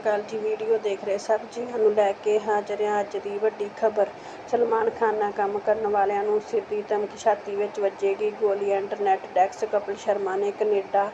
ਅਕਾਲ ਜੀ ਵੀਡੀਓ ਦੇਖ ਰਹੇ ਸਭ ਜੀਆਂ ਨੂੰ ਲੈ ਕੇ ਹਾਜ਼ਰ ਹਾਂ ਅੱਜ ਦੀ ਵੱਡੀ ਖਬਰ। ਸਲਮਾਨ ਖਾਨ ਨਾਲ ਕੰਮ ਕਰਨ ਵਾਲਿਆਂ ਨੂੰ ਸਿੱਧੀ ਧਮਕੀ, ਛਾਤੀ ਵਿੱਚ ਵੱਜੇਗੀ ਗੋਲੀ। ਇੰਟਰਨੈਟ ਡੈਕਸ ਕਪਿਲ ਸ਼ਰਮਾ ਨੇ ਕੈਨੇਡਾ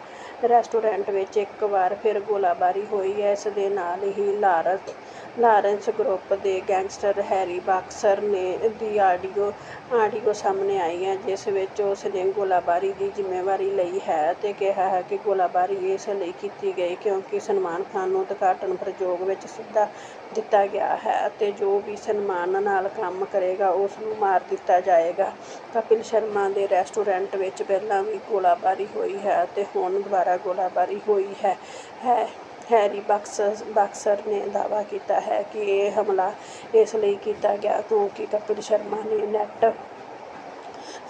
ਰੈਸਟੋਰੈਂਟ ਵਿੱਚ ਇੱਕ ਵਾਰ ਫਿਰ ਗੋਲਾਬਾਰੀ ਹੋਈ। ਹੈ ਇਸ ਦੇ ਨਾਲ ਹੀ ਲਾਰੈਂਸ ਲਾਰੈਂਸ ਗਰੁੱਪ ਦੇ ਗੈਂਗਸਟਰ ਹੈਰੀ ਬਾਕਸਰ ਨੇ ਦੀ ਆਡੀਓ ਆਡੀਓ ਸਾਹਮਣੇ ਆਈ ਹੈ, ਜਿਸ ਵਿੱਚ ਉਸ ਨੇ ਗੋਲਾਬਾਰੀ ਦੀ ਜ਼ਿੰਮੇਵਾਰੀ ਲਈ ਹੈ ਤੇ ਕਿਹਾ ਹੈ ਕਿ ਗੋਲਾਬਾਰੀ ਇਸ ਲਈ ਕੀਤੀ ਗਈ ਕਿਉਂਕਿ ਸਲਮਾਨ ਖਾਨ ਨੂੰ ਉਦਘਾਟਨ ਪ੍ਰਯੋਗ ਵਿੱਚ ਸਿੱਧਾ ਦਿੱਤਾ ਗਿਆ ਹੈ ਅਤੇ ਜੋ ਵੀ ਸਨਮਾਨ ਨਾਲ ਕੰਮ ਕਰੇਗਾ ਉਸ ਨੂੰ ਮਾਰ ਦਿੱਤਾ ਜਾਏਗਾ। ਕਪਿਲ ਸ਼ਰਮਾ ਦੇ ਰੈਸਟੋਰੈਂਟ ਵਿੱਚ ਪਹਿਲਾਂ ਵੀ ਗੋਲਾਬਾਰੀ ਹੋਈ ਹੈ ਅਤੇ ਹੁਣ ਦੁਬਾਰਾ ਗੋਲਾਬਾਰੀ ਹੋਈ ਹੈ ਹੈ। ਹੈਰੀ ਬਕਸਰ ਬਾਕਸਰ ਨੇ ਦਾਅਵਾ ਕੀਤਾ ਹੈ ਕਿ ਇਹ ਹਮਲਾ ਇਸ ਲਈ ਕੀਤਾ ਗਿਆ ਕਿਉਂਕਿ ਕਪਿਲ ਸ਼ਰਮਾ ਨੇ ਨੈੱਟ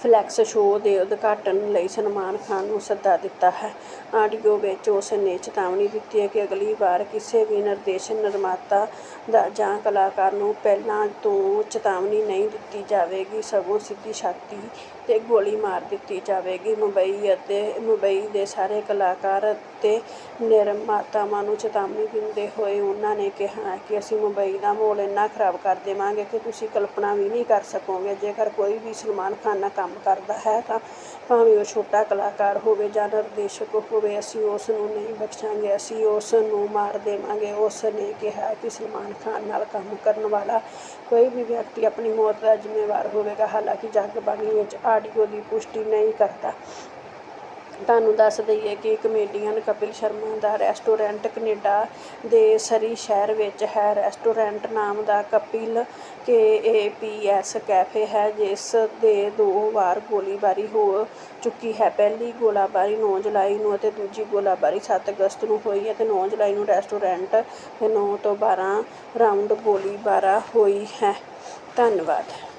ਫਲੈਕਸ ਸ਼ੋਅ ਦੇ ਉਦਘਾਟਨ ਲਈ ਸਲਮਾਨ ਖਾਨ ਨੂੰ ਸੱਦਾ ਦਿੱਤਾ ਹੈ। ਆਡੀਓ ਵਿੱਚ ਉਸ ਨੇ ਚੇਤਾਵਨੀ ਦਿੱਤੀ ਹੈ ਕਿ ਅਗਲੀ ਵਾਰ ਕਿਸੇ ਵੀ ਨਿਰਦੇਸ਼ ਨਿਰਮਾਤਾ ਦਾ ਜਾਂ ਕਲਾਕਾਰ ਨੂੰ ਪਹਿਲਾਂ ਤੋਂ ਚੇਤਾਵਨੀ ਨਹੀਂ ਦਿੱਤੀ ਜਾਵੇਗੀ, ਸਗੋਂ ਸਿੱਧੀ ਛਾਤੀ 'ਤੇ ਗੋਲੀ ਮਾਰ ਦਿੱਤੀ ਜਾਵੇਗੀ। ਮੁੰਬਈ ਅਤੇ ਮੁੰਬਈ ਦੇ ਸਾਰੇ ਕਲਾਕਾਰ ਅਤੇ ਨਿਰਮਾਤਾਵਾਂ ਨੂੰ ਚੇਤਾਵਨੀ ਦਿੰਦੇ ਹੋਏ ਉਹਨਾਂ ਨੇ ਕਿਹਾ ਕਿ ਅਸੀਂ ਮੁੰਬਈ ਦਾ ਮਾਹੌਲ ਇੰਨਾ ਖਰਾਬ ਕਰ ਦੇਵਾਂਗੇ ਕਿ ਤੁਸੀਂ ਕਲਪਨਾ ਵੀ ਨਹੀਂ ਕਰ ਸਕੋਗੇ। ਜੇਕਰ ਕੋਈ ਵੀ ਸਲਮਾਨ ਖਾਨ ਨਾਲ ਕੰਮ ਕਰਦਾ ਹੈ ਤਾਂ ਭਾਵੇਂ ਉਹ ਛੋਟਾ ਕਲਾਕਾਰ ਹੋਵੇ ਜਾਂ ਨਿਰਦੇਸ਼ਕ ਹੋਵੇ, ਅਸੀਂ ਉਸ ਨੂੰ ਨਹੀਂ ਬਖਸ਼ਾਂਗੇ, ਅਸੀਂ ਉਸ ਨੂੰ ਮਾਰ ਦੇਵਾਂਗੇ। ਉਸ ਨੇ ਕਿਹਾ ਕਿ ਸਲਮਾਨ ਖਾਨ ਨਾਲ ਕੰਮ ਕਰਨ ਵਾਲਾ ਕੋਈ ਵੀ ਵਿਅਕਤੀ ਆਪਣੀ ਮੌਤ ਦਾ ਜ਼ਿੰਮੇਵਾਰ ਹੋਵੇਗਾ। ਹਾਲਾਂਕਿ ਜਗਬਾਣੀ ਵਿੱਚ ਆਡੀਓ ਦੀ ਪੁਸ਼ਟੀ ਨਹੀਂ ਕਰਦਾ। ਤੁਹਾਨੂੰ ਦੱਸ ਦਈਏ ਕਿ ਕਮੇਡੀਅਨ ਕਪਿਲ ਸ਼ਰਮਾ ਦਾ ਰੈਸਟੋਰੈਂਟ ਕਨੇਡਾ ਦੇ ਸਰੀ ਸ਼ਹਿਰ ਵਿੱਚ ਹੈ। ਰੈਸਟੋਰੈਂਟ ਨਾਮ ਦਾ Kapil K A P S cafe ਹੈ, ਜਿਸ ਦੇ ਦੋ ਵਾਰ ਗੋਲੀਬਾਰੀ ਹੋ ਚੁੱਕੀ ਹੈ। ਪਹਿਲੀ ਗੋਲਾਬਾਰੀ 9 ਜੁਲਾਈ ਨੂੰ ਅਤੇ ਦੂਜੀ ਗੋਲਾਬਾਰੀ 7 ਅਗਸਤ ਨੂੰ ਹੋਈ ਹੈ ਤੇ 9 ਜੁਲਾਈ ਨੂੰ ਰੈਸਟੋਰੈਂਟ ਦੇ 9 ਤੋਂ 12 ਰਾਉਂਡ ਗੋਲੀਬਾਰਾ ਹੋਈ ਹੈ। ਧੰਨਵਾਦ।